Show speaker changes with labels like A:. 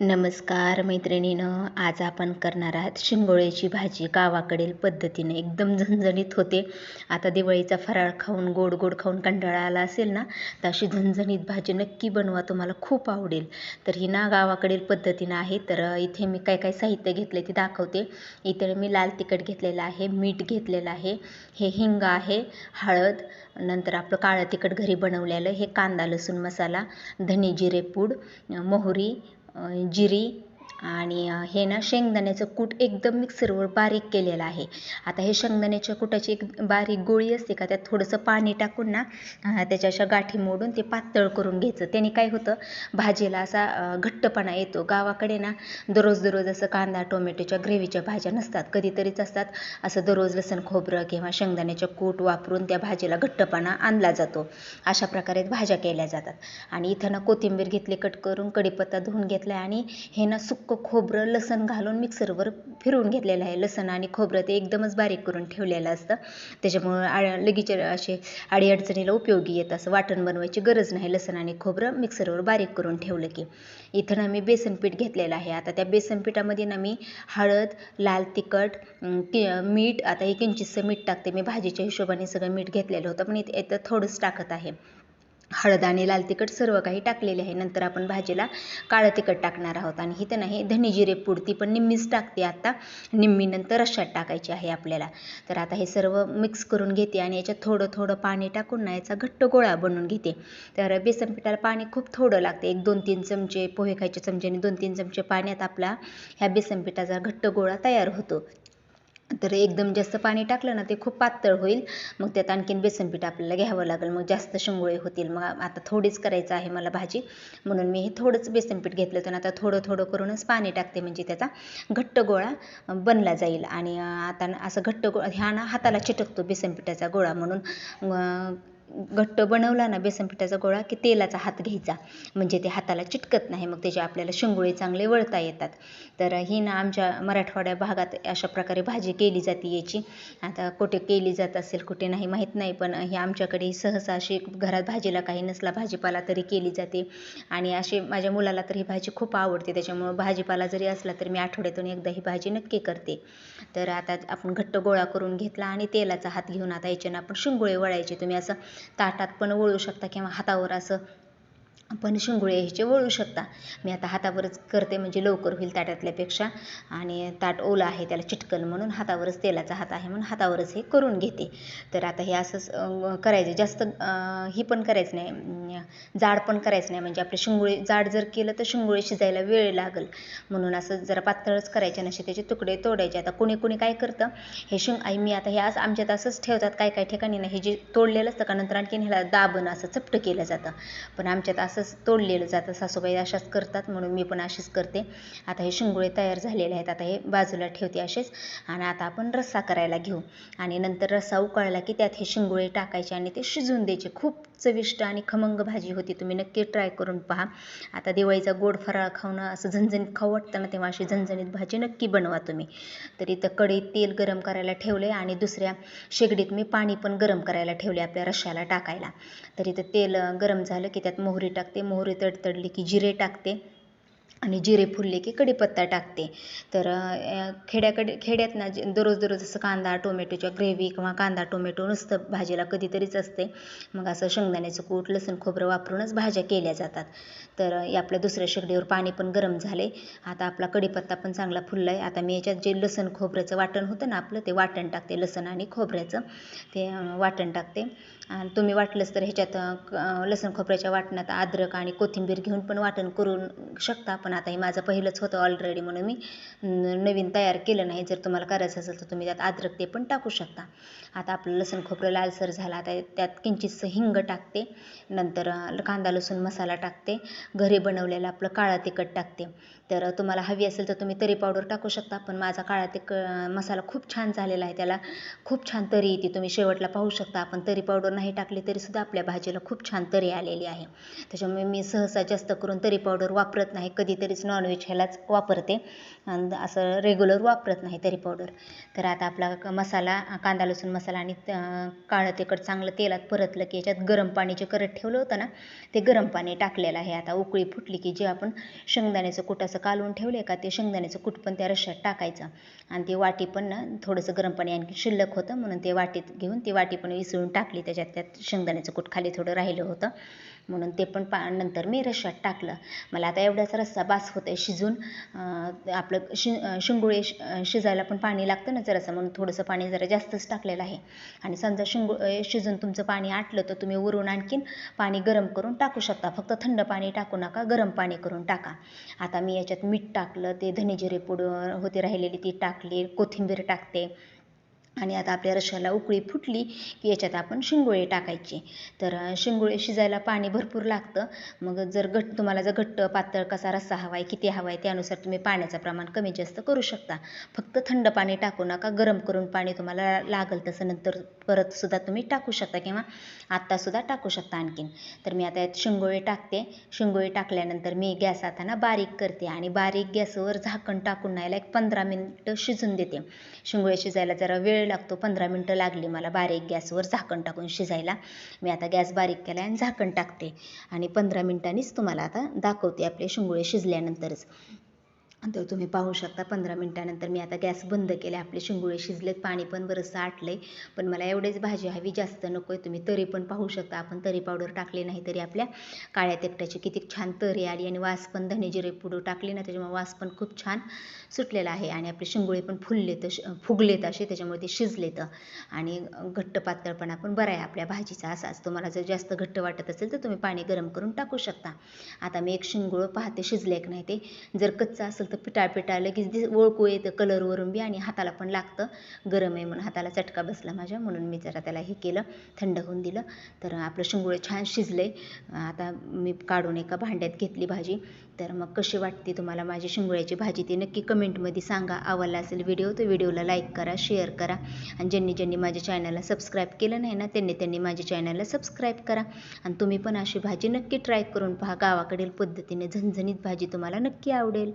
A: नमस्कार मैत्रिणीनं आज आपण करणार आहात शिंगोळ्याची भाजी. गावाकडील पद्धतीने एकदम झणझणीत होते. आता दिवाळीचा फराळ खाऊन गोड गोड खाऊन कंटाळा आला असेल ना तर अशी झणझणीत भाजी नक्की बनवा तुम्हाला खूप आवडेल. तर ही ना गावाकडील पद्धतीनं आहे तर इथे मी काय काय साहित्य घेतले ते दाखवते. इथे मी लाल तिखट घेतलेलं आहे मीठ घेतलेलं आहे हे हिंग आहे हळद नंतर आपलं काळं तिखट घरी बनवलेलं हे कांदा लसूण मसाला धने जिरे पूड मोहरी जिरी आणि हे ना शेंगदाण्याचं कूट एकदम मिक्सरवर बारीक केलेलं आहे. आता हे शेंगदाण्याच्या कुटाची एक बारीक गोळी असते का त्यात थोडंसं पाणी टाकून ना त्याच्या अशा गाठी मोडून ते पातळ करून घ्यायचं. त्याने काय होतं भाजीला असा घट्टपणा येतो. गावाकडे ना दररोज दररोज असं कांदा टोमॅटोच्या ग्रेव्हीच्या भाज्या नसतात. कधीतरीच असतात असं दररोज लसण खोबरं किंवा शेंगदाण्याच्या कूट वापरून त्या भाजीला घट्टपणा आणला जातो. अशा प्रकारे भाज्या केल्या जातात. आणि इथं ना कोथिंबीर घेतली कट करून कढीपत्ता धुवून घेतला आणि हे ना सुक खोबरं लसण घालून मिक्सरवर फिरवून घेतलेलं आहे. लसण आणि खोबरं ते एकदमच बारीक करून ठेवलेलं असतं. त्याच्यामुळं आ लगेच असे अडीअडचणीला उपयोगी येत. असं वाटण बनवायची गरज नाही. लसण आणि खोबरं मिक्सरवर बारीक करून ठेवलं की. इथं ना मी बेसन पीठ घेतलेलं आहे. आता त्या बेसन पिठामध्ये ना मी हळद लाल तिखट कि मीठ आता हे इंचीचं मीठ टाकते. मी भाजीच्या हिशोबाने सगळं मीठ घेतलेलं होतं पण इथं थोडंच टाकत आहे. हळद आणि लाल तिखट सर्व काही टाकलेले आहे. नंतर आपण भाजीला काळं तिखट टाकणार आहोत आणि इथं नाही धने जिरे ती पण निम्मीच टाकते. आता निम्मी नंतर रश्शात टाकायची आहे आपल्याला. तर आता हे सर्व मिक्स करून घेते आणि याच्यात थोडं थोडं पाणी टाकून ना याचा घट्ट गोळा बनवून घेते. तर बेसन पिठाला पाणी खूप थोडं लागते. एक दोन तीन चमचे पोहे खायचे चमच्याने दोन तीन चमचे पाण्यात आपला ह्या बेसन पिठाचा घट्ट गोळा तयार होतो. तर एकदम जास्त पाणी टाकलं ना ते खूप पातळ होईल. मग त्यात आणखीन बेसनपीठ आपल्याला घ्यावं लागेल. मग जास्त शिंगोळे होतील. मग आता थोडीच करायचं आहे मला भाजी. म्हणून मी हे थोडंच बेसनपीठ घेतलं तर आता थोडं थोडं करूनच पाणी टाकते. म्हणजे त्याचा घट्ट गोळा बनला जाईल. आणि आता असं घट्ट गोळा ह्या ना हाताला चिटकतो बेसनपिठाचा गोळा म्हणून. घट्ट बनवला ना बेसन पिठाचा गोळा की तेलाचा हात घ्यायचा. म्हणजे ते हाताला चिटकत नाही मग त्याचे आपल्याला शिंगोळे चांगले वळता येतात. तर ही ना आमच्या मराठवाड्या भागात अशा प्रकारे भाजी केली जाते याची. आता कुठे केली जात असेल कुठे नाही माहीत नाही पण ही आमच्याकडे सहसा अशी घरात भाजीला काही नसला भाजीपाला तरी केली जाते. आणि अशी माझ्या मुलाला तर ही भाजी खूप आवडते त्याच्यामुळं भाजीपाला जरी असला तर मी आठवड्यातून एकदा ही भाजी नक्की करते. तर आता आपण घट्ट गोळा करून घेतला आणि तेलाचा हात घेऊन आता याच्यानं आपण शिंगोळे वळायचे. तुम्ही असं ताटात पण वळू शकता किंवा हातावर असं पण शिंगोळे ह्याचे वळू शकता. मी आता हातावरच करते म्हणजे लवकर होईल ताटातल्यापेक्षा. आणि ताट ओलं आहे त्याला चिटकन म्हणून हातावरच तेलाचा हात आहे म्हणून हातावरच हे करून घेते. तर आता हे असंच करायचं. जास्त ही पण करायचं नाही. जाड पण करायचं नाही. म्हणजे आपले शिंगोळे जाड जर केलं तर शिंगोळे शिजायला वेळ लागेल. म्हणून असं जरा पातळच करायचे नसे त्याचे तुकडे तोडायचे. आता कोणी कोणी काय करतं हे शिंग आई मी आता हे असं आमच्यात असंच ठेवतात. काय काय ठिकाणी ना हे जे तोडलेलं असतं का नंतर आणखीन ह्याला दाबण असं चपटं केलं जातं. पण आमच्यात असं असंच तोडलेलं जातं. सासूबाई अशाच करतात म्हणून मी पण अशीच करते. आता हे शिंगोळे तयार झालेले आहेत. आता हे बाजूला ठेवते असेच. आणि आता आपण रस्सा करायला घेऊ. आणि नंतर रस्सा उकळला की त्यात हे शिंगोळे टाकायचे आणि ते शिजून द्यायचे. खूप चविष्ट आणि खमंग भाजी होती. तुम्ही नक्की ट्राय करून पहा. आता दिवाळीचा गोड फराळ खाऊन असं झणझणीत खाऊ वाटतं ना तेव्हा अशी झणझणीत भाजी नक्की बनवा तुम्ही. तर इथं कढईत तेल गरम करायला ठेवले आणि दुसऱ्या शेगडीत मी पाणी पण गरम करायला ठेवले आपल्या रश्श्याला टाकायला. तर इथं तेल गरम झालं की त्यात मोहरी टाक टाकते मोहरी तडतडली की जिरे टाकते आणि जिरे फुलले की कढीपत्ता टाकते. तर खेड्याकडे खेड्यात ना दररोज दररोज असं कांदा टोमॅटोच्या ग्रेव्ही किंवा कांदा टोमॅटो नुसतं भाजीला कधीतरीच असते. मग असं शेंगदाण्याचं कूट लसूण खोबरं वापरूनच भाज्या केल्या जातात. तर आपल्या दुसऱ्या शेगडीवर पाणी पण गरम झाले. आता आपला कढीपत्ता पण चांगला फुलला आहे आता मी याच्यात जे लसण खोबऱ्याचं वाटण होतं ना आपलं ते वाटण टाकते. लसण आणि खोबऱ्याचं ते वाटण टाकते. आणि तुम्ही वाटलंच तर ह्याच्यात लसण खोबऱ्याच्या वाटणात अद्रक आणि कोथिंबीर घेऊन पण वाटण करून शकता पण आता हे माझं पहिलंच होतं ऑलरेडी म्हणून मी. नवीन तयार केलं नाही जर तुम्हाला करायचं असेल तर तुम्ही त्यात अद्रक ते पण टाकू शकता. आता आपलं लसण खोबरं लालसर झालं आता त्यात किंचितसं हिंग टाकते नंतर कांदा लसूण मसाला टाकते घरी बनवलेलं आपलं काळा तिखट टाकते. तर तुम्हाला हवी असेल तर तुम्ही तरी पावडर टाकू शकता पण माझा काळा तिख मसाला खूप छान झालेला आहे त्याला खूप छान तरी येते तुम्ही शेवटला पाहू शकता आपण तरी पावडर नाही टाकली तरीसुद्धा आपल्या भाजीला खूप छान तरी आलेली आहे. त्याच्यामुळे मी सहसा जास्त करून तरी पावडर वापरत नाही कधीतरीच नॉनव्हेज ह्यालाच वापरते. आणि असं रेग्युलर वापरत नाही तरी पावडर तर आता आपला मसाला कांदा लसूण मसाला आणि काळं तिखट चांगलं तेलात परतलं की याच्यात गरम पाणी जे करत ठेवलं होतं ना ते गरम पाणी टाकलेलं आहे. आता उकळी फुटली की जे आपण शेंगदाण्याचं कूट असं कालवून ठेवले का ते शेंगदाण्याचं कूट पण त्या रश्श्यात टाकायचं. आणि ते वाटी पण ना थोडंसं गरम पाणी आणखी शिल्लक होतं म्हणून ते वाटीत घेऊन ती वाटी पण विसळून टाकली त्याच्यात. त्यात शेंगदाण्याचं कूट खाली थोडं राहिलं होतं. म्हणून ते पण पा नंतर मी रश्श्यात टाकलं. मला आता एवढाच रस्सा बास होत आहे शिजून आपलं शि शिंगोळे शिजायला पण पाणी लागतं ना जरासं. म्हणून थोडंसं पाणी जरा जास्तच टाकलेलं आहे. आणि समजा शिंगो शिजून तुमचं पाणी आटलं तर तुम्ही वरून आणखीन पाणी गरम करून टाकू शकता. फक्त थंड पाणी टाकू नका गरम पाणी करून टाका. आता मी याच्यात मीठ टाकलं ते धने जिरे पूड होती राहिलेली ती टाकली कोथिंबीर टाकते. आणि आता आपल्या रश्श्याला उकळी फुटली की याच्यात आपण शिंगोळे टाकायचे. तर शिंगोळे शिजायला पाणी भरपूर लागतं. मग जर घट तुम्हाला जर घट्ट पातळ कसा रस्सा हवा आहे किती हवा आहे त्यानुसार तुम्ही पाण्याचं प्रमाण कमी जास्त करू शकता. फक्त थंड पाणी टाकू नका गरम करून पाणी तुम्हाला लागेल तसं नंतर परतसुद्धा तुम्ही टाकू शकता किंवा आत्तासुद्धा टाकू शकता आणखीन. तर मी आता यात शिंगोळे टाकते. शिंगोळे टाकल्यानंतर मी गॅस आता ना बारीक करते आणि बारीक गॅसवर झाकण टाकून नाहीला एक पंधरा मिनटं शिजून देते. शिंगोळे शिजायला जरा वेळ लागतो पंधरा मिनटं लागली मला बारीक गॅसवर झाकण टाकून शिजायला. मी आता गॅस बारीक केला आणि झाकण टाकते आणि पंधरा मिनटांनीच तुम्हाला आता दाखवते आपले शिंगोळे शिजल्यानंतरच. तर तुम्ही पाहू शकता पंधरा मिनटानंतर मी आता गॅस बंद केले आपले शिंगोळे शिजलेत पाणी पण बरंचसं आहे पण मला एवढेच भाजी हवी जास्त नको आहे तुम्ही तरी पण पाहू शकता. आपण तरी पावडर टाकली नाही तरी आपल्या काळ्या तिखटाची किती छान तरी आली आणि वास पण धने जिरे पुडू टाकली ना त्याच्यामुळे वास पण खूप छान सुटलेला आहे. आणि आपले शिंगोळे पण फुललेत श- फुगलेत असे त्याच्यामुळे ते शिजलेत. आणि घट्ट पातळपणा पण बरा आहे आपल्या भाजीचा असाच. तुम्हाला जर जास्त घट्ट वाटत असेल तर तुम्ही पाणी गरम करून टाकू शकता. आता मी एक शिंगोळं पाहते शिजले की नाही ते. जर कच्चं असेल तर पिटाळ पिटाळ लगेच दिस ओळखू येतं कलरवरून बी आणि हाताला पण लागतं. गरम आहे म्हणून हाताला चटका बसला माझ्या म्हणून मी जरा त्याला हे केलं थंड होऊन दिलं. तर आपलं शिंगोळे छान शिजले आता मी काढून एका भांड्यात घेतली भाजी. तर मग कशी वाटते तुम्हाला माझी शिंगोळ्याची भाजी ती नक्की कमेंटमध्ये सांगा. आवडला असेल व्हिडिओ तर व्हिडिओला लाईक करा शेअर करा. आणि ज्यांनी ज्यांनी माझ्या चॅनलला सबस्क्राईब केलं नाही ना त्यांनी त्यांनी माझ्या चॅनलला सबस्क्राईब करा. आणि तुम्ही पण अशी भाजी नक्की ट्राय करून पहा. गावाकडील पद्धतीने झणझणीत भाजी तुम्हाला नक्की आवडेल.